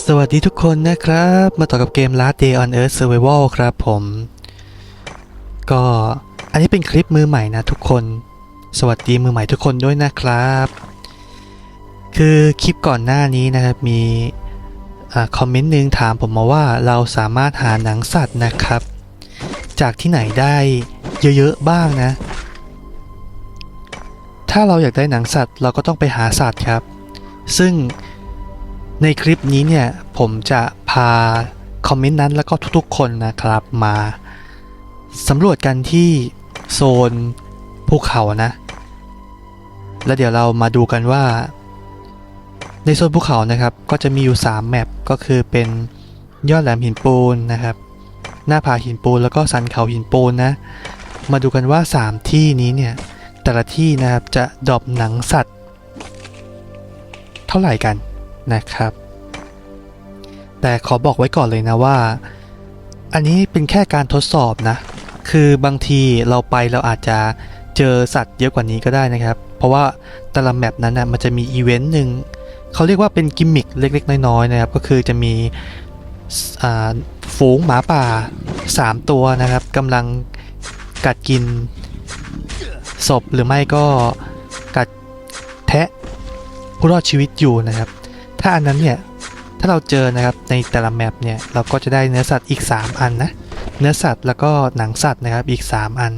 สวัสดีทุกคนนะครับ มาต่อกับเกม Last Day on Earth Survival ครับผม ก็อันนี้เป็นคลิปมือใหม่นะทุกคน สวัสดีมือใหม่ทุกคนด้วยนะครับ คือคลิปก่อนหน้านี้นะครับ มีอาคอมเมนต์หนึ่งถามผมมาว่าเราสามารถหาหนังสัตว์นะครับ จากที่ไหนได้เยอะๆบ้างนะ ถ้าเราอยากได้หนังสัตว์เราก็ต้องไปหาสัตว์ครับ ซึ่ง ในคลิปนี้เนี่ยผมจะพาคอมเมนต์นั้นแล้วก็ทุกๆคนนะครับมาสำรวจกันที่โซนภูเขานะ แล้วเดี๋ยวเรามาดูกันว่า ในโซนภูเขานะครับก็จะมีอยู่ 3 แมปก็คือเป็นยอดแหลมหินปูนนะครับ หน้าผาหินปูนแล้วก็สันเขาหินปูนนะ มาดูกันว่า 3 ที่นี้เนี่ยแต่ละที่นะครับจะดรอปหนังสัตว์ เท่าไหร่กัน นะครับ แต่ขอบอกไว้ก่อนเลยนะว่า อันนี้เป็นแค่การทดสอบนะ คือบางทีเราไปเราอาจจะเจอสัตว์เยอะกว่านี้ก็ได้นะครับ เพราะว่าแต่ละแมปนั้นนะมันจะมีอีเวนต์หนึ่งเขาเรียกว่าเป็นกิมมิคเล็กๆ น้อยๆนะครับ ก็คือจะมีฝูงหมาป่า 3 ตัวนะครับกำลังกัดกินศพหรือไม่ก็กัดแทะผู้รอดชีวิตอยู่นะครับ ถ้าอันนั้นเนี่ย ถ้าเราเจอนะครับในแต่ละแมปเนี่ย เราก็จะได้เนื้อสัตว์อีก 3 อันนะ เนื้อสัตว์แล้วก็หนังสัตว์นะครับอีก 3 อัน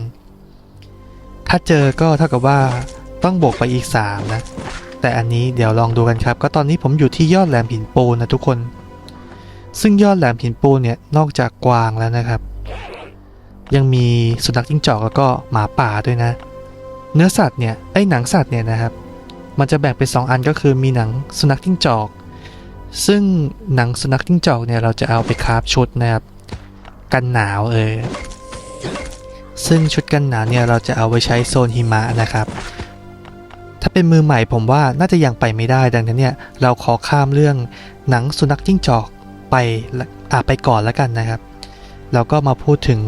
ถ้าเจอก็เท่ากับว่าต้องบวกไปอีก 3 นะ แต่อันนี้เดี๋ยวลองดูกันครับ ก็ตอนนี้ผมอยู่ที่ยอดแหลมหินปูนนะทุกคน ซึ่งยอดแหลมหินปูนเนี่ยนอกจากกวางแล้วนะครับ ยังมีสุนัขจิ้งจอกแล้วก็หมาป่าด้วยนะ เนื้อสัตว์เนี่ยไอ้หนังสัตว์เนี่ยนะครับ มันจะแบ่งเป็น2อันก็คือมีหนังสุนัขจิ้งจอก ซึ่งหนังสุนัขจิ้งจอกเนี่ยเราจะเอาไปคราฟชุดนะครับกันหนาวเออซึ่งชุดกันหนาวเนี่ยเราจะเอาไว้ใช้โซนหิมะนะครับ ถ้าเป็นมือใหม่ผมว่าน่าจะยังไปไม่ได้ดังนั้นเนี่ยเราขอข้ามเรื่องหนังสุนัขจิ้งจอกไปอ่าไปก่อนแล้วกันนะครับ เราก็มาพูดถึง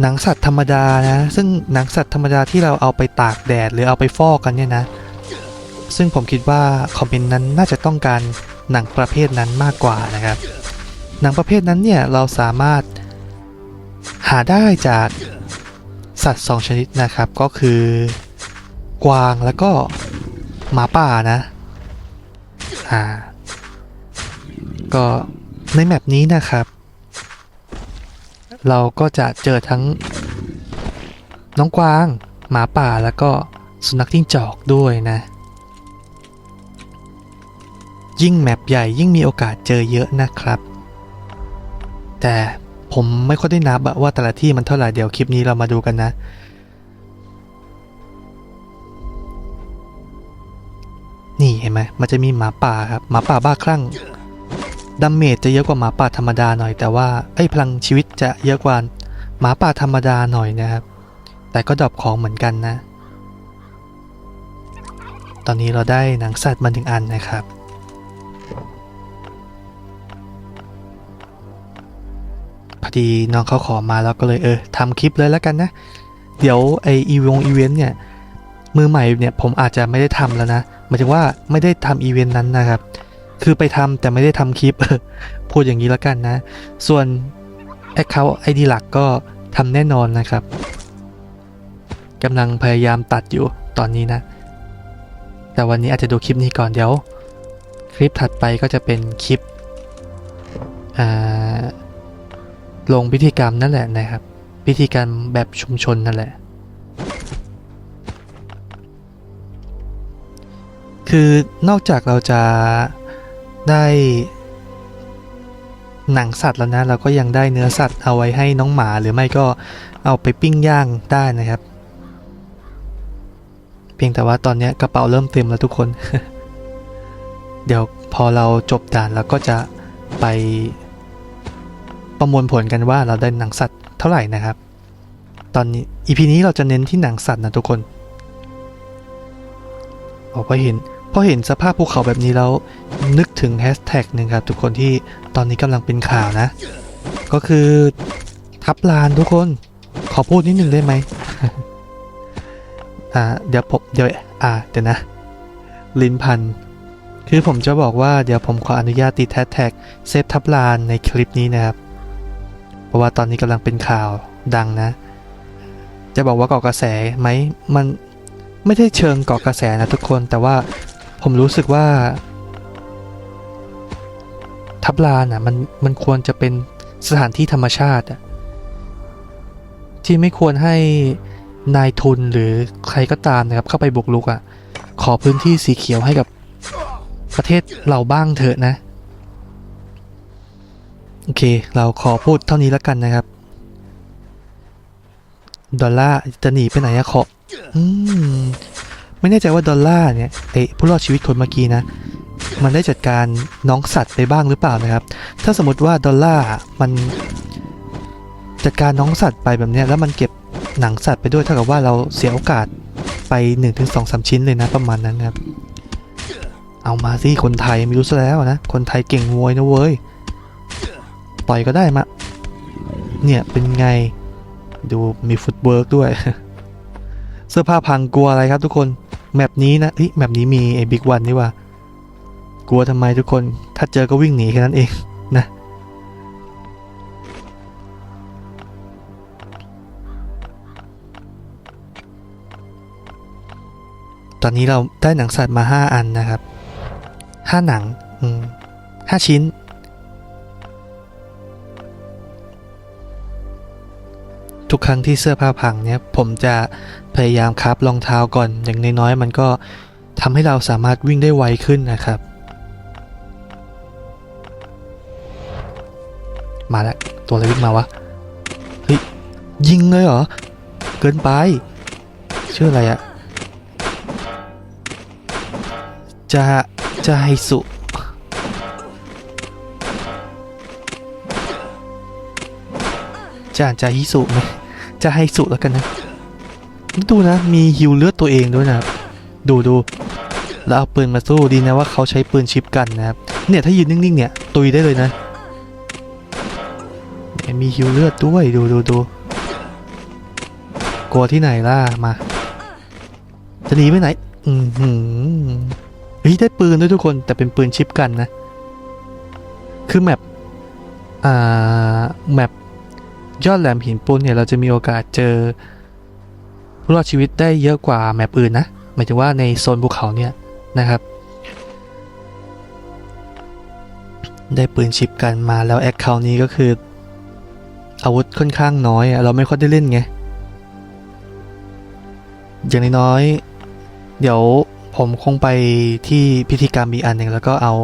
หนังสัตว์ธรรมดานะ ซึ่งหนังสัตว์ธรรมดาที่เราเอาไปตากแดดหรือเอาไปฟอกกันเนี่ยนะ ซึ่งผมคิดว่าคอมเมนต์นั้นน่าจะต้องการหนังประเภทนั้นมากกว่านะครับ หนังประเภทนั้นเนี่ยเราสามารถหาได้จากสัตว์ 2 ชนิดนะครับ ก็คือกวางแล้วก็หมาป่านะ อ่า ก็ในแมปนี้นะครับ เราก็จะเจอทั้งน้องกวาง หมาป่าแล้วก็สุนัขจิ้งจอกด้วยนะ ยิ่งแมปใหญ่ยิ่งมีโอกาสเจอเยอะนะครับ แต่ผมไม่ค่อยได้นับว่าแต่ละที่มันเท่าไหร่เดี๋ยวคลิปนี้เรามาดูกันนะ นี่เห็นไหมมันจะมีหมาป่าครับหมาป่าบ้าคลั่ง ดาเมจจะเยอะกว่าหมาป่าธรรมดาหน่อย แต่ว่าไอ้พลังชีวิตจะเยอะกว่าหมาป่าธรรมดาหน่อยนะครับ แต่ก็ดรอปของเหมือนกันนะ ตอนนี้เราได้หนังสัตว์มาหนึ่งอันนะครับ พอดีน้องเขาขอมาแล้วก็เลยเออทำคลิปเลยแล้วกันนะ เดี๋ยวไออีวงอีเวนต์เนี่ยมือใหม่เนี่ยผมอาจจะไม่ได้ทำแล้วนะหมายถึงว่าไม่ได้ทำอีเวนต์นั้นนะครับ คือไปทำแต่ไม่ได้ทำคลิป พูดอย่างนี้แล้วกันนะ ส่วน Account ID หลักก็ทำแน่นอนนะครับกำลังพยายามตัดอยู่ตอนนี้นะ แต่วันนี้อาจจะดูคลิปนี้ก่อนเดี๋ยว คลิปถัดไปก็จะเป็นคลิปลงพิธีกรรมนั่นแหละนะครับ พิธีกรรมแบบชุมชนนั่นแหละ คือนอกจากเราจะ ได้หนังสัตว์แล้วนะ เราก็ยังได้เนื้อสัตว์เอาไว้ให้น้องหมาหรือไม่ก็เอาไปปิ้งย่างได้นะครับ เพียงแต่ว่าตอนนี้กระเป๋าเริ่มเต็มแล้วทุกคน เดี๋ยวพอเราจบด่านเราก็จะไปประมวลผลกันว่าเราได้หนังสัตว์เท่าไหร่นะครับ ตอนนี้ EP นี้เราจะเน้นที่หนังสัตว์นะทุกคนออกพอเห็น พอเห็นสภาพภูเขาแบบนี้แล้ว นึกถึงแฮชแท็กหนึ่งครับ ทุกคนที่ตอนนี้กำลังเป็นข่าวนะ ก็คือทับลานทุกคนขอพูดนิดนึงได้ไหมอ่าเดี๋ยวผมเดี๋ยวอ่าเดี๋ยวนะ ลินพัน คือผมจะบอกว่าเดี๋ยวผมขออนุญาตติดแฮชแท็กเซฟทับลานในคลิปนี้นะครับ เพราะว่าตอนนี้กำลังเป็นข่าวดังนะ จะบอกว่าเกาะกระแสไหมมันไม่ได้เชิงเกาะกระแสนะทุกคนแต่ว่า ผมรู้สึกว่า ทับลานอะมันมันควรจะเป็นสถานที่ธรรมชาติอะที่ไม่ควรให้นายทุนหรือใครก็ตามนะครับ เข้าไปบุกรุกอะ ขอพื้นที่สีเขียวให้กับประเทศเราบ้างเถอะนะ โอเค เราขอพูดเท่านี้แล้วกันนะครับ ดอลลาร์จะหนีไปไหนอะขออืม ไม่แน่ใจว่าดอลลาร์เนี่ยเอะผู้รอดชีวิตคนเมื่อกี้นะ มันได้จัดการน้องสัตว์ไปบ้างหรือเปล่านะครับ ถ้าสมมติว่าดอลลาร์มันจัดการน้องสัตว์ไปแบบนี้แล้วมันเก็บหนังสัตว์ไปด้วยเท่ากับว่าเราเสียโอกาสไป1นถึงสองสามชิ้นเลยนะประมาณนั้นครับ เอามาสิคนไทยไม่รู้ซะแล้วนะ คนไทยเก่งมวยนะเว้ยต่อยก็ได้มาเนี่ยเป็นไงดูมีฟุตเวิร์กด้วย เสื้อผ้าพังกลัวอะไรครับทุกคน แมปนี้นะเฮ้ยแมปนี้มีไอ้บิ๊กวันนี่ว่ากลัวทำไมทุกคน ถ้าเจอก็วิ่งหนีแค่นั้นเองนะตอนนี้เราได้หนังสัตว์มา 5 อันนะครับ 5 หนังห้าชิ้น ทุกครั้งที่เสื้อผ้าพังเนี่ยผมจะพยายามคับรองเท้าก่อนอย่างน้อยๆมันก็ทำให้เราสามารถวิ่งได้ไวขึ้นนะครับ มาแล้วตัวอะไรวิ่งมาวะเฮ้ยยิงเลยเหรอ เกินไป ชื่ออะไรอะจะจะให้สุจะจะฮิสุไหม จะให้สุแล้วกันนะ ดูนะ มีฮิวเลือดตัวเองด้วยนะครับ ดูดูแล้วเอาปืนมาสู้ดีนะว่าเขาใช้ปืนชิปกันนะครับ เนี่ยถ้ายืนนิ่งๆเนี่ยตุยได้เลยนะเนี่ยมีฮิวเลือดด้วยดูดูดูกลัวที่ไหนล่ะมา จะหนีไปไหน อืมหืมเฮ้ยได้ปืนด้วยทุกคนแต่เป็นปืนชิปกันนะ คือแมปอ่าแมป ยอดแหลมหินปูนเนี่ยเราจะมีโอกาสเจอผู้รอดชีวิตได้เยอะกว่าแมปอื่นนะหมายถึงว่าในโซนภูเขาเนี่ยนะครับ ได้ปืนชิปกันมาแล้วแอคเคาท์นี้ก็คือ อาวุธค่อนข้างน้อยเราไม่ค่อยได้เล่นไงอย่างน้อยเดี๋ยวผมคงไปที่พิธีกรรมอีกอันหนึ่งแล้วก็เอา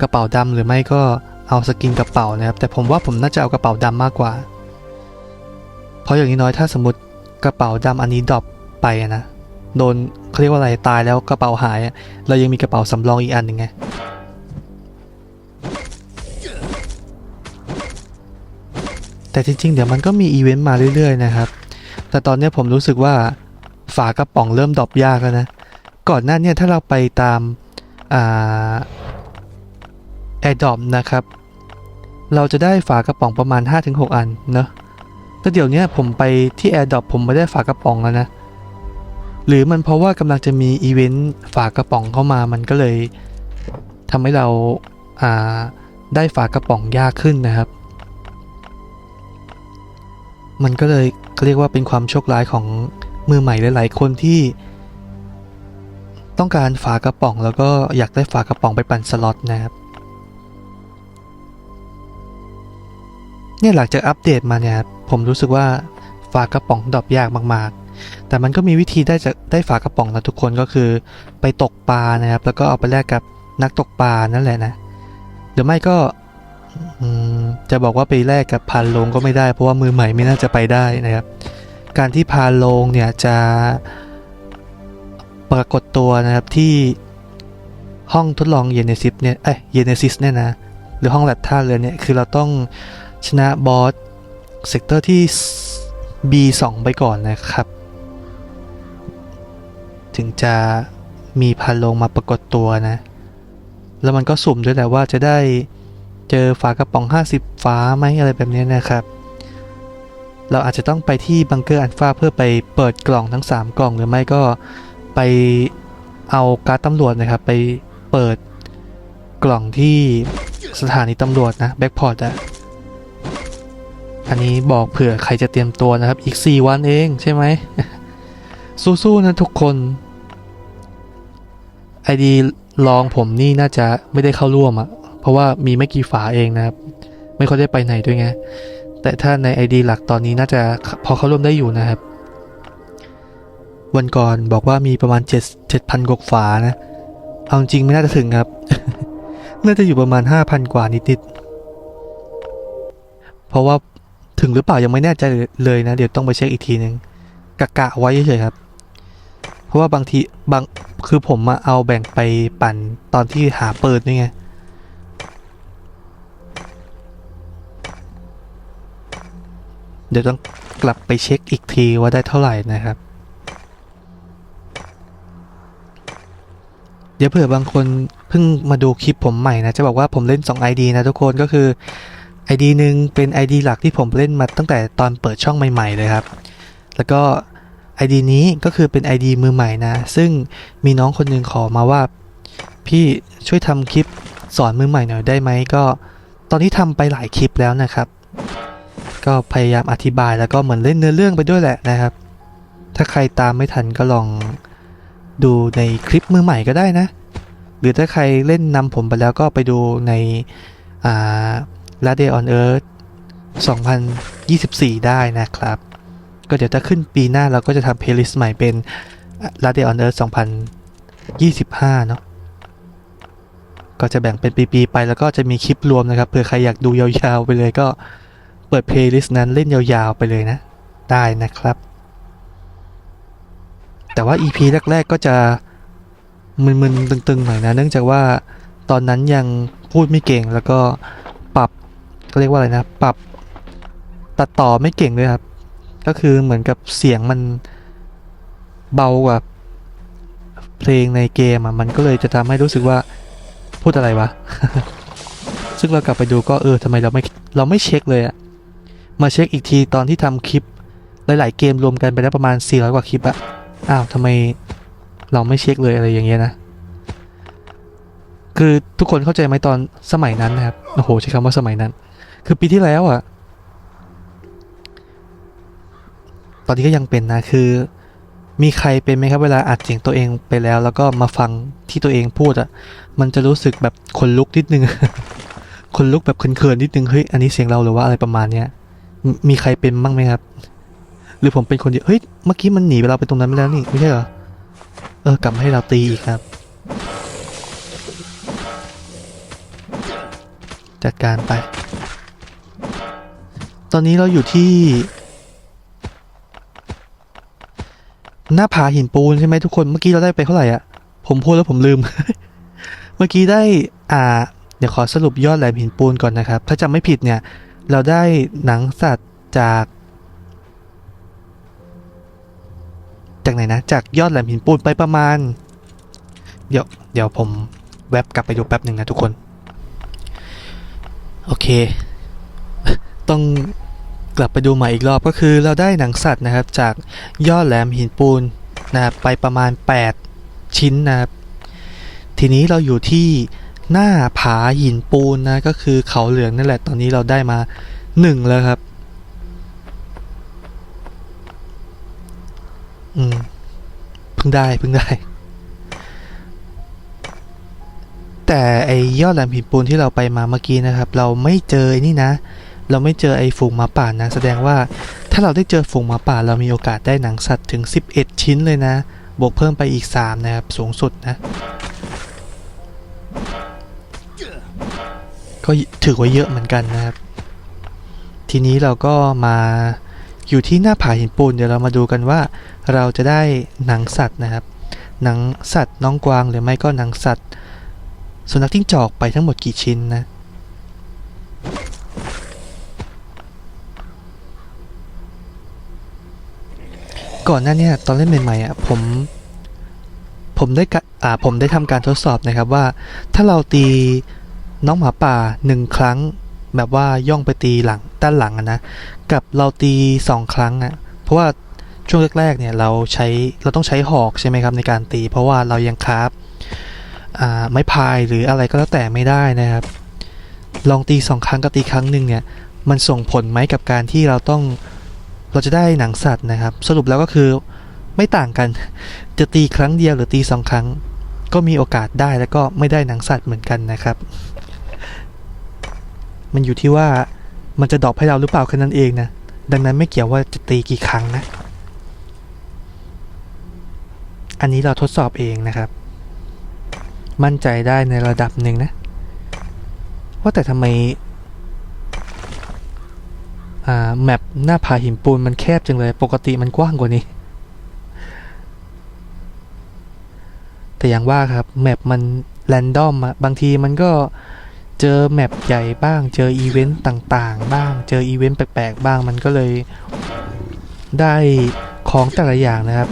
กระเป๋าดำหรือไม่ก็เอาสกินกระเป๋านะครับแต่ผมว่าผมน่าจะเอากระเป๋าดำมากกว่า เพราะอย่างน้อยๆถ้าสมมติกระเป๋าดำอันนี้ดรอปไปนะโดนเขาเรียกว่าอะไรตายแล้วกระเป๋าหายเรายังมีกระเป๋าสำรองอีกอันหนึ่งไงแต่จริงๆ เดี๋ยวมันก็มีอีเวนต์มาเรื่อยๆนะครับ แต่ตอนนี้ผมรู้สึกว่าฝากระป๋องเริ่มดรอปยากแล้วนะ ก่อนหน้าเนี่ยถ้าเราไปตามแอร์ดอปนะครับ เราจะได้ฝากระป๋องประมาณ 5-6 อันเนอะ แต่เดี๋ยวนี้ผมไปที่ AirDrop ผมไม่ได้ฝากระป๋องแล้วนะ หรือมันเพราะว่ากำลังจะมีอีเวนต์ฝากระป๋องเข้ามามันก็เลยทำให้เราอ่าได้ฝากระป๋องยากขึ้นนะครับ มันก็เลยเรียกว่าเป็นความโชคร้ายของมือใหม่หลาย ๆ คนที่ ต้องการฝากระป๋องแล้วก็อยากได้ฝากระป๋องไปปั่นสล็อตนะครับ เนี่ยหลังจากอัปเดตมาเนี่ยผมรู้สึกว่าฝากระป๋องดรอปยากมากๆ แต่มันก็มีวิธีได้จะได้ฝากระป๋องนะทุกคนก็คือไปตกปลานะครับ แล้วก็เอาไปแลกกับนักตกปลานั่นแหละนะหรือไม่ก็จะบอกว่าไปแลกกับพานโลงก็ไม่ได้ เพราะว่ามือใหม่ไม่น่าจะไปได้นะครับ การที่พานโลงเนี่ยจะปรากฏตัวนะครับที่ห้องทดลองเยเนซิสเนี่ยเอ้ยเยเนซิสเนี่ยนะหรือห้องแลบท่าเรือเนี่ยคือเราต้อง ชนะบอสเซกเตอร์ที่ B2 ไปก่อนนะครับ ถึงจะมีพานลงมาปรากฏตัวนะ แล้วมันก็สุ่มด้วยแหละว่าจะได้เจอฝากระป๋อง 50 ฟ้าไหมอะไรแบบนี้นะครับ เราอาจจะต้องไปที่บังเกอร์อันฟาเพื่อไปเปิดกล่องทั้ง 3 กล่องหรือไม่ก็ไปเอาการตำรวจนะครับ ไปเปิดกล่องที่สถานีตำรวจนะแบ็กพอร์ตอะ อันนี้บอกเผื่อใครจะเตรียมตัวนะครับ อีก 4 วันเองใช่ไหม สู้ๆนะทุกคนไอดีลองผมนี่น่าจะไม่ได้เข้าร่วมอะเพราะว่ามีไม่กี่ฝาเองนะครับ ไม่ค่อยได้ไปไหนด้วยไง แต่ถ้าใน ID หลักตอนนี้น่าจะพอเข้าร่วมได้อยู่นะครับ วันก่อนบอกว่ามีประมาณ7 7,000กว่าฝานะ เอาจริงไม่น่าจะถึงครับ น่าจะอยู่ประมาณ 5,000 กว่านิดๆ เพราะว่า ถึงหรือเปล่ายังไม่แน่ใจเลยนะ เดี๋ยวต้องไปเช็คอีกทีนึงกะกะไว้เฉยครับ เพราะว่าบางทีบางคือผมมาเอาแบ่งไปปั่นตอนที่หาเปิดนี่ไงเดี๋ยวต้องกลับไปเช็คอีกทีว่าได้เท่าไหร่นะครับ เดี๋ยวเผื่อบางคนเพิ่งมาดูคลิปผมใหม่นะ จะบอกว่าผมเล่น 2 ID นะทุกคนก็คือ ID หนึ่งเป็น ID หลักที่ผมเล่นมาตั้งแต่ตอนเปิดช่องใหม่ๆเลยครับ แล้วก็ ID นี้ก็คือเป็น ID มือใหม่นะ ซึ่งมีน้องคนหนึ่งขอมาว่า พี่ช่วยทำคลิปสอนมือใหม่หน่อยได้ไหมก็ ตอนที่ทำไปหลายคลิปแล้วนะครับ ก็พยายามอธิบายแล้วก็เหมือนเล่นเนื้อเรื่องไปด้วยแหละนะครับ ถ้าใครตามไม่ทันก็ลองดูในคลิปมือใหม่ก็ได้นะ หรือถ้าใครเล่นนำผมไปแล้วก็ไปดูใน อ่า l a d e on Earth 2024 ได้นะครับ ก็เดี๋ยวถ้าขึ้นปีหน้าเราก็จะทำเพลย์ลิสต์ใหม่เป็น l a d e on Earth 2025 เนาะก็จะแบ่งเป็นปีๆไปแล้วก็จะมีคลิปรวมนะครับเผื่อใครอยากดูยาวๆไปเลยก็เปิดเพลย์ลิสต์นั้นเล่นยาวๆไปเลยนะ ได้นะครับ แต่ว่า EP แรกๆก็จะมึนๆตึงๆหน่อยนะ เนื่องจากว่าตอนนั้นยังพูดไม่เก่งแล้วก็ ก็เรียกว่าอะไรนะ ปรับตัดต่อไม่เก่งด้วยครับ ก็คือเหมือนกับเสียงมันเบากว่าเพลงในเกมอะมันก็เลยจะทำให้รู้สึกว่าพูดอะไรวะ ซึ่งเรากลับไปดูก็เออทำไมเราไม่เราไม่เช็คเลยอะมาเช็คอีกทีตอนที่ทำคลิปหลาย ๆ เกมรวมกันไปแล้วประมาณ 400 กว่าคลิปอะอ้าวทำไมเราไม่เช็คเลยอะไรอย่างเงี้ยนะ คือทุกคนเข้าใจไหมตอนสมัยนั้นนะครับ โอ้โหใช้คำว่าสมัยนั้น คือปีที่แล้วอะตอนนี้ก็ยังเป็นนะคือ มีใครเป็นไหมครับเวลาอัดเสียงตัวเองไปแล้ว แล้วก็มาฟังที่ตัวเองพูดอะมันจะรู้สึกแบบขนลุกนิดนึงขนลุกแบบเขินๆนิดนึงเฮ้ยอันนี้เสียงเราหรือว่าอะไรประมาณเนี้ยมมีใครเป็นบ้างไหมครับ หรือผมเป็นคนเดียวเฮ้ยเมื่อกี้มันหนีไปเราไปตรงนั้นไปแล้วนี่ไม่ใช่เหรอเออกลับมาให้เราตีอีกครับ จัดการไป อนนี้เราอยู่ที่ หน้าผาหินปูนใช่ไหมทุกคน เมื่อกี้เราได้ไปเท่าไหร่อะผมพูดแล้วผมลืม เมื่อกี้ได้ อ่า เดี๋ยวขอสรุปยอดแหลมหินปูนก่อนนะครับ ถ้าจำไม่ผิดเนี่ย เราได้หนังสัตว์จาก จากไหนนะ จากยอดแหลมหินปูนไปประมาณ เดี๋ยว เดี๋ยวผมแวบกลับไปดูแป๊บหนึ่งนะทุกคน โอเค ต้อง กลับไปดูใหม่อีกรอบก็คือเราได้หนังสัตว์นะครับจากยอดแหลมหินปูนนะครับไปประมาณ 8 ชิ้นนะครับ ทีนี้เราอยู่ที่หน้าผาหินปูนนะก็คือเขาเหลืองนั่นแหละตอนนี้เราได้มา 1 แล้วครับ อืมเพิ่งได้เพิ่งได้ แต่ไอยอดแหลมหินปูนที่เราไปมาเมื่อกี้นะครับ เราไม่เจอไอ้นี่นะ เราไม่เจอไอ้ฝูงหมาป่านะแสดงว่า ถ้าเราได้เจอฝูงหมาป่า เรามีโอกาสได้หนังสัตว์ถึง 11 ชิ้นเลยนะ บวกเพิ่มไปอีก 3 นะครับ สูงสุดนะ ก็ถือว่าเยอะเหมือนกันนะครับ ทีนี้เราก็มาอยู่ที่หน้าผาหินปูนเดี๋ยวเรามาดูกันว่า เราจะได้หนังสัตว์นะครับ หนังสัตว์น้องกวางหรือไม่ก็หนังสัตว์สุนัขจิ้งจอกไปทั้งหมดกี่ชิ้นนะ ก่อนหน้านี้ตอนเล่นใหม่ๆอะผมผมได้กะอ่าผมได้ทำการทดสอบนะครับว่า ถ้าเราตีน้องหมาป่าหนึ่งครั้ง แบบว่าย่องไปตีหลังด้านหลังนะกับเราตีสองครั้งอะเพราะว่าช่วงแรกๆเนี่ยเราใช้เราต้องใช้หอกใช่ไหมครับในการตี เพราะว่าเรายังคราฟอ่าไม้พายหรืออะไรก็แล้วแต่ไม่ได้นะครับ ลองตีสองครั้งกับตีครั้งหนึ่งเนี่ยมันส่งผลไหมกับการที่เราต้อง เราจะได้หนังสัตว์นะครับ สรุปแล้วก็คือไม่ต่างกัน จะตีครั้งเดียวหรือตีสองครั้ง ก็มีโอกาสได้แล้วก็ไม่ได้หนังสัตว์เหมือนกันนะครับ มันอยู่ที่ว่ามันจะดอปให้เราหรือเปล่าแค่นั้นเองนะ ดังนั้นไม่เกี่ยวว่าจะตีกี่ครั้งนะ อันนี้เราทดสอบเองนะครับ มั่นใจได้ในระดับหนึ่งนะ ว่าแต่ทำไม แมปหน้าผาหินปูนมันแคบจังเลย ปกติมันกว้างกว่านี้ แต่อย่างว่าครับ แมปมันแรนดอมอะบางทีมันก็เจอแมปใหญ่บ้าง เจออีเวนต์ต่างๆ บ้าง เจออีเวนต์แปลกๆ บ้าง มันก็เลยได้ของแต่ละอย่างนะครับ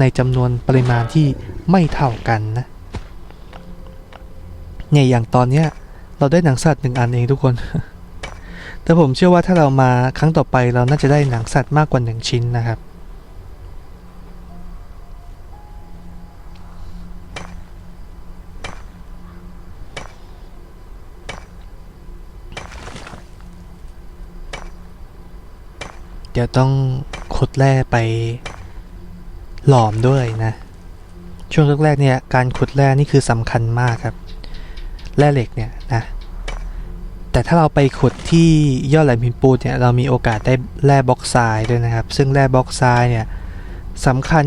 ในจำนวนปริมาณที่ไม่เท่ากันนะ เนี่ยอย่างตอนเนี้ยเราได้หนังสัตว์หนึ่งอันเองทุกคน แต่ผมเชื่อว่าถ้าเรามาครั้งต่อไปเราน่าจะได้หนังสัตว์มากกว่าหนึ่งชิ้นนะครับ เดี๋ยวต้องขุดแร่ไปหลอมด้วยนะ ช่วงแรกๆเนี่ยการขุดแร่นี่คือสำคัญมากครับ แร่เหล็กเนี่ยนะ แต่ถ้าเราไปขุดที่ยอดแหลมหินปูนเนี่ยเรามีโอกาสได้แร่บล็อกไซด์ด้วยนะครับ ซึ่งแร่บล็อกไซด์เนี่ยสำคัญ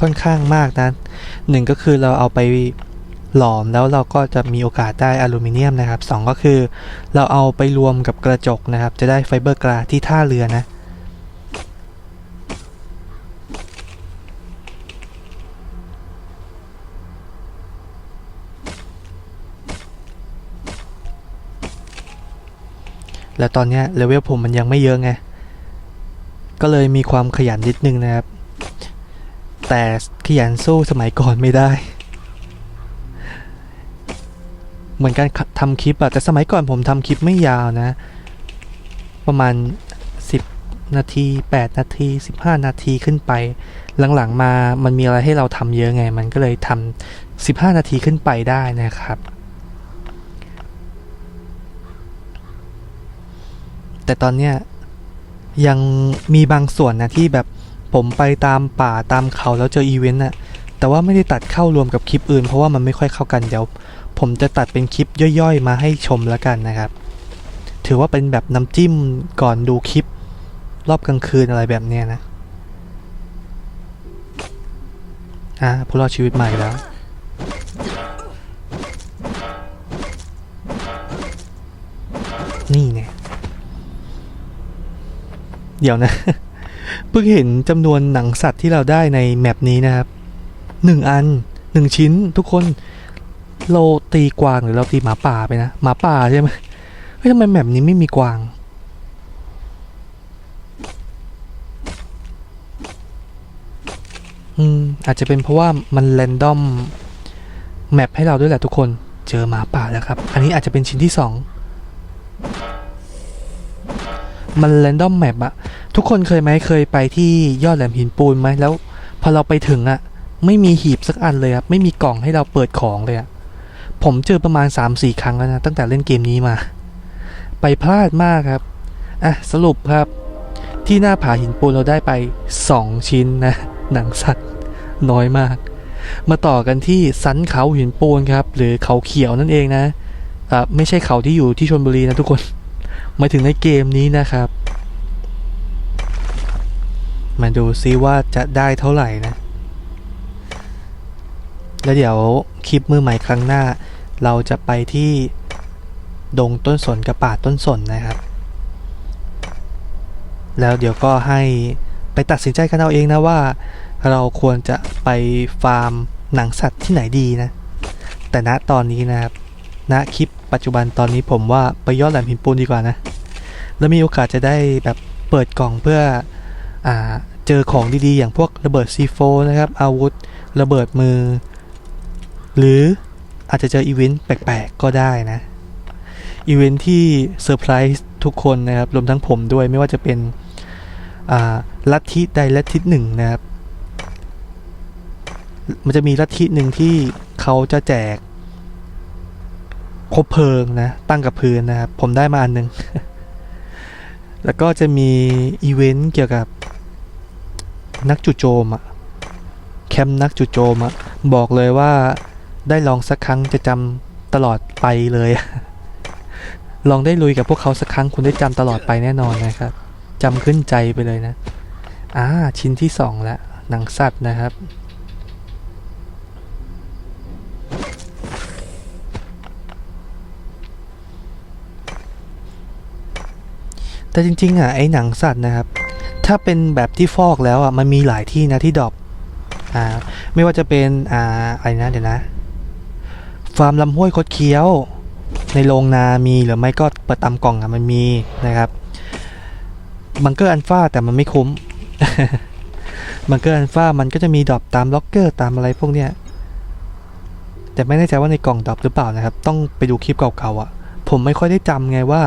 ค่อนข้างมากนะหนึ่งก็คือเราเอาไปหลอมแล้วเราก็จะมีโอกาสได้อลูมิเนียมนะครับสองก็คือเราเอาไปรวมกับกระจกนะครับ จะได้ไฟเบอร์กลาที่ท่าเรือนะ แล้วตอนนี้เลเวลผมมันยังไม่เยอะไง ก็เลยมีความขยันนิดนึงนะครับ แต่ขยันสู้สมัยก่อนไม่ได้ เหมือนการทำคลิปอะแต่สมัยก่อนผมทำคลิปไม่ยาวนะ ประมาณ 10 นาที 8 นาที 15 นาทีขึ้นไป หลังๆมามันมีอะไรให้เราทำเยอะไง มันก็เลยทำ15 นาทีขึ้นไปได้นะครับ แต่ตอนเนี้ยยังมีบางส่วนนะที่แบบผมไปตามป่าตามเขาแล้วเจออีเวนต์น่ะแต่ว่าไม่ได้ตัดเข้ารวมกับคลิปอื่น เพราะว่ามันไม่ค่อยเข้ากันเดี๋ยว ผมจะตัดเป็นคลิปย่อยๆ มาให้ชมแล้วกันนะครับ ถือว่าเป็นแบบน้ำจิ้มก่อนดูคลิป รอบกลางคืนอะไรแบบเนี้ยนะอะผู้รอดชีวิตใหม่แล้วนี่เนี่ย เดี๋ยวนะ เพิ่งเห็นจำนวนหนังสัตว์ที่เราได้ในแมปนี้นะครับหนึ่งอันหนึ่งชิ้นทุกคนเราตีกวางหรือเราตีหมาป่าไปนะหมาป่าใช่ไหมเฮ้ยทำไมแมปนี้ไม่มีกวาง อืมอาจจะเป็นเพราะว่ามันแรนดอมแมปให้เราด้วยแหละทุกคนเจอหมาป่าแล้วครับ อันนี้อาจจะเป็นชิ้นที่สองมันแรนดอมแมปอะ ทุกคนเคยไหมเคยไปที่ยอดแหลมหินปูนไหมแล้ว พอเราไปถึงอะไม่มีหีบสักอันเลยครับไม่มีกล่องให้เราเปิดของเลยอะผมเจอประมาณ 3-4 ครั้งแล้วนะตั้งแต่เล่นเกมนี้มา ไปพลาดมากครับอะสรุปครับ ที่หน้าผาหินปูนเราได้ไป 2 ชิ้นนะ หนังสัตว์ น้อยมาก มาต่อกันที่สันเขาหินปูนครับ หรือเขาเขียวนั่นเองนะอะไม่ใช่เขาที่อยู่ที่ชนบุรีนะทุกคนมาถึงในเกมนี้นะครับ มาดูซิว่าจะได้เท่าไหร่นะ แล้วเดี๋ยวคลิปมือใหม่ครั้งหน้า เราจะไปที่ดงต้นสนกับป่าต้นสนนะครับ แล้วเดี๋ยวก็ให้ไปตัดสินใจกันเอาเองนะว่า เราควรจะไปฟาร์มหนังสัตว์ที่ไหนดีนะ แต่ณตอนนี้นะครับณคลิปปัจจุบันตอนนี้ผมว่าไปยอดแหลมหินปูนดีกว่านะ แล้วมีโอกาสจะได้แบบเปิดกล่องเพื่อ เจอของดีๆ อย่างพวกระเบิดซีโฟนะครับอาวุธระเบิดมือ หรืออาจจะเจออีเวนต์แปลกๆ ก็ได้นะอีเวนต์ที่เซอร์ไพรส์ทุกคนนะครับ รวมทั้งผมด้วยไม่ว่าจะเป็นลัทธิใดลัทธิหนึ่งนะครับ มันจะมีลัทธิหนึ่งที่เขาจะแจกคบเพลิงนะ ตั้งกับพื้นนะครับ ผมได้มาอันหนึ่ง แล้วก็จะมีอีเวนต์เกี่ยวกับ นักจุโจมอะแคมป์นักจุโจมอะบอกเลยว่าได้ลองสักครั้งจะจำตลอดไปเลย ลองได้ลุยกับพวกเขาสักครั้งคุณได้จำตลอดไปแน่นอนนะครับจำขึ้นใจไปเลยนะอ่าชิ้นที่สองล้วหนังสัตว์นะครับแต่จริงๆอะไอ้หนังสัตว์นะครับ ถ้าเป็นแบบที่ฟอกแล้วอะมันมีหลายที่นะที่ดรอปอ่าไม่ว่าจะเป็นอ่าอะไรนะเดี๋ยวนะฟาร์มลำห้วยคดเคี้ยว ในโรงนามีหรือไม่ก็เปิดตามกล่องอะมันมีนะครับบังเกอร์อันฟ้าแต่มันไม่คุ้มบังเกอร์อันฟ้ามันก็จะมีดรอปตามล็อกเกอร์ตามอะไรพวกเนี้ยแต่ไม่แน่ใจว่าในกล่องดรอปหรือเปล่านะครับ ต้องไปดูคลิปเก่าๆอะ ผมไม่ค่อยได้จำไงว่า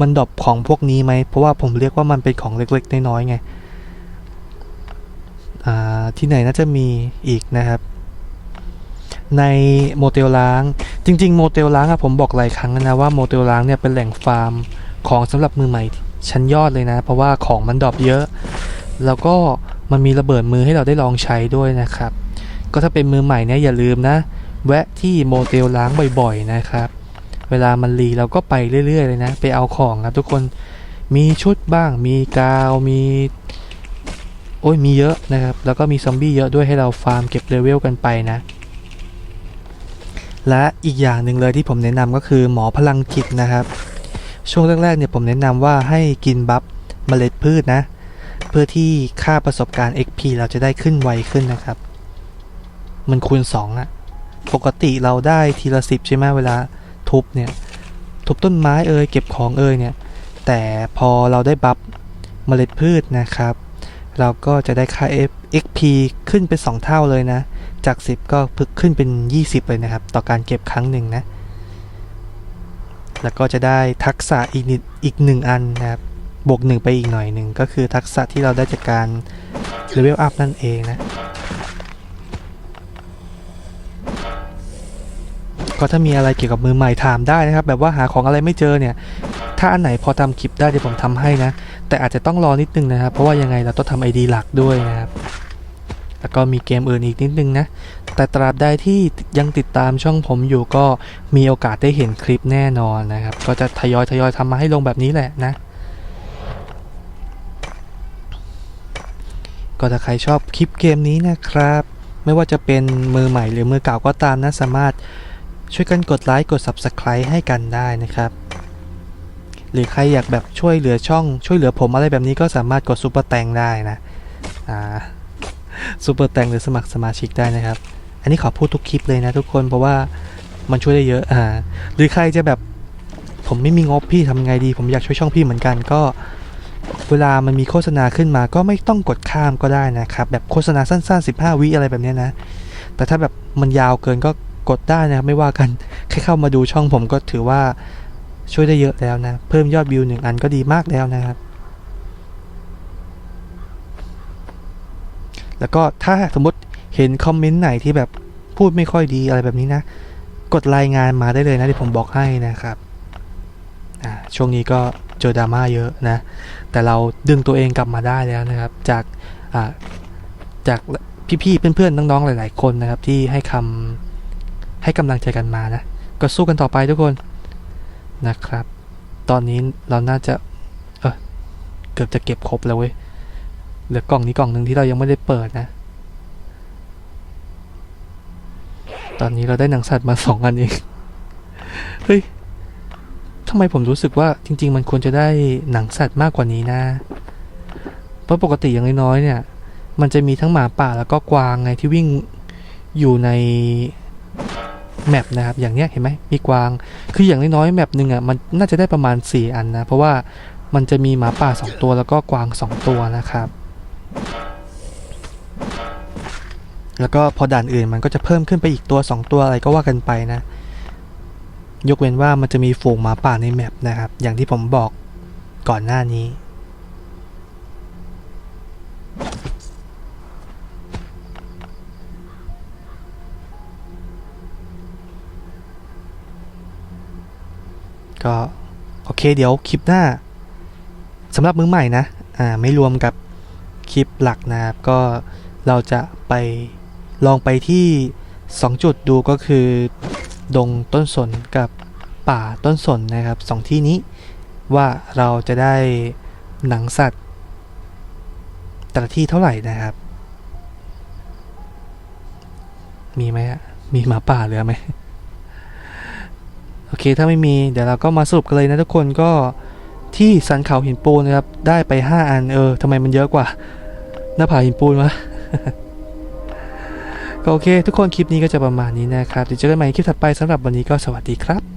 มันดรอปของพวกนี้ไหม เพราะว่าผมเรียกว่ามันเป็นของเล็กๆ น้อยๆไง อ่า ที่ไหนน่าจะมีอีกนะครับ ในโมเตลล้าง จริง ๆ โมเตลล้างอะผมบอกหลายครั้งแล้วนะว่าโมเตลล้างเนี่ยเป็นแหล่งฟาร์มของสำหรับมือใหม่ชั้นยอดเลยนะ เพราะว่าของมันดรอปเยอะ แล้วก็มันมีระเบิดมือให้เราได้ลองใช้ด้วยนะครับ ก็ถ้าเป็นมือใหม่เนี่ยอย่าลืมนะ แวะที่โมเตลล้างบ่อยๆนะครับ เวลามันรีเราก็ไปเรื่อยๆเลยนะ ไปเอาของครับทุกคนมีชุดบ้าง มีกาวมีโอ้ยมีเยอะนะครับ แล้วก็มีซอมบี้เยอะด้วยให้เราฟาร์มเก็บเลเวลกันไปนะ และอีกอย่างหนึ่งเลยที่ผมแนะนำก็คือหมอพลังจิตนะครับ ช่วงแรกๆเนี่ยผมแนะนำว่าให้กินบัฟเมล็ดพืชนะ เพื่อที่ค่าประสบการณ์ XP เราจะได้ขึ้นไวขึ้นนะครับ มันคูณ2อะปกติเราได้ทีละสิบใช่ไหมเวลา ทุบเนี่ยทุบต้นไม้เอ่ยเก็บของเอ่ยเนี่ยแต่พอเราได้บัฟเมล็ดพืชนะครับ เราก็จะได้ค่า F- XP ขึ้นเป็น 2 เท่าเลยนะ จาก 10 ก็พึกขึ้นเป็น 20 เลยนะครับ ต่อการเก็บครั้งหนึ่งนะ แล้วก็จะได้ทักษะอีกนิดอีกหนึ่งอันนะครับ บวกหนึ่งไปอีกหน่อยหนึ่งก็คือทักษะที่เราได้จากการเลเวลอัพนั่นเองนะ ก็ถ้ามีอะไรเกี่ยวกับมือใหม่ถามได้นะครับ แบบว่าหาของอะไรไม่เจอเนี่ย ถ้าอันไหนพอทำคลิปได้เดี๋ยวผมทำให้นะ แต่อาจจะต้องรอนิดนึงนะครับ เพราะว่ายังไงเราต้องทำไอดีหลักด้วยนะครับ แล้วก็มีเกมอื่นอีกนิดนึงนะ แต่ตราบใดที่ยังติดตามช่องผมอยู่ก็มีโอกาสได้เห็นคลิปแน่นอนนะครับ ก็จะทยอยทยอยทำมาให้ลงแบบนี้แหละนะก็ถ้าใครชอบคลิปเกมนี้นะครับ ไม่ว่าจะเป็นมือใหม่หรือมือเก่าก็ตามนะสามารถ ช่วยกันกดไลค์กด Subscribe ให้กันได้นะครับ หรือใครอยากแบบช่วยเหลือช่อง ช่วยเหลือผมอะไรแบบนี้ก็สามารถกดซูเปอร์แตงได้นะอ่าซูเปอร์แตงหรือสมัครสมาชิกได้นะครับ อันนี้ขอพูดทุกคลิปเลยนะทุกคนเพราะว่ามันช่วยได้เยอะอ่าหรือใครจะแบบผมไม่มีงบพี่ทำไงดี ผมอยากช่วยช่องพี่เหมือนกันก็ เวลามันมีโฆษณาขึ้นมาก็ไม่ต้องกดข้ามก็ได้นะครับ แบบโฆษณาสั้นๆ 15 วิอะไรแบบนี้นะ แต่ถ้าแบบมันยาวเกินก็ กดได้นะครับไม่ว่ากันแค่เข้ามาดูช่องผมก็ถือว่าช่วยได้เยอะแล้วนะ เพิ่มยอดวิวหนึ่งอันก็ดีมากแล้วนะครับ แล้วก็ถ้าสมมติเห็นคอมเมนต์ไหนที่แบบพูดไม่ค่อยดีอะไรแบบนี้นะ กดรายงานมาได้เลยนะที่ผมบอกให้นะครับช่วงนี้ก็เจอดราม่าเยอะนะ แต่เราดึงตัวเองกลับมาได้แล้วนะครับ จากจากพี่ๆเพื่อนๆน้องๆหลาย ๆ คนนะครับที่ให้คำ ให้กำลังใจกันมานะ ก็สู้กันต่อไปทุกคนนะครับ ตอนนี้เราน่าจะ เออเกือบจะเก็บครบแล้วเว้ย เหลือกล่องนี้กล่องหนึ่งที่เรายังไม่ได้เปิดนะ ตอนนี้เราได้หนังสัตว์มาสองอันเอง เฮ้ยทำไมผมรู้สึกว่าจริง ๆ มันควรจะได้หนังสัตว์มากกว่านี้นะ เพราะปกติอย่างน้อยๆเนี่ย มันจะมีทั้งหมาป่าแล้วก็กวางไงที่วิ่งอยู่ใน แมปนะครับอย่างเนี้ยเห็นไหมมีกวาง คืออย่างน้อยๆแมปหนึ่งอะมันน่าจะได้ประมาณ 4 อันนะ เพราะว่ามันจะมีหมาป่า 2 ตัวแล้วก็กวาง 2 ตัวนะครับ แล้วก็พอด่านอื่นมันก็จะเพิ่มขึ้นไปอีกตัว 2 ตัวอะไรก็ว่ากันไปนะ ยกเว้นว่ามันจะมีฝูงหมาป่าในแมปนะครับ อย่างที่ผมบอกก่อนหน้านี้ ก็โอเคเดี๋ยวคลิปหน้าสำหรับมือใหม่นะอ่าไม่รวมกับคลิปหลักนะครับก็เราจะไปลองไปที่ 2 จุดดูก็คือ ดงต้นสนกับป่าต้นสนนะครับสองที่นี้ว่าเราจะได้หนังสัตว์ แต่ละที่เท่าไหร่นะครับ มีไหมอะมีหมาป่าเหลือไหม โอเคถ้าไม่มีเดี๋ยวเราก็มาสรุปกันเลยนะทุกคนก็ที่สันเขาหินปูนนะครับได้ไป 5 อันเออทำไมมันเยอะกว่า หน้าผาหินปูนวะก็โอเค ทุกคนคลิปนี้ก็จะประมาณนี้นะครับเดี๋ยวเจอกันใหม่คลิปถัดไปสำหรับวันนี้ก็สวัสดีครับ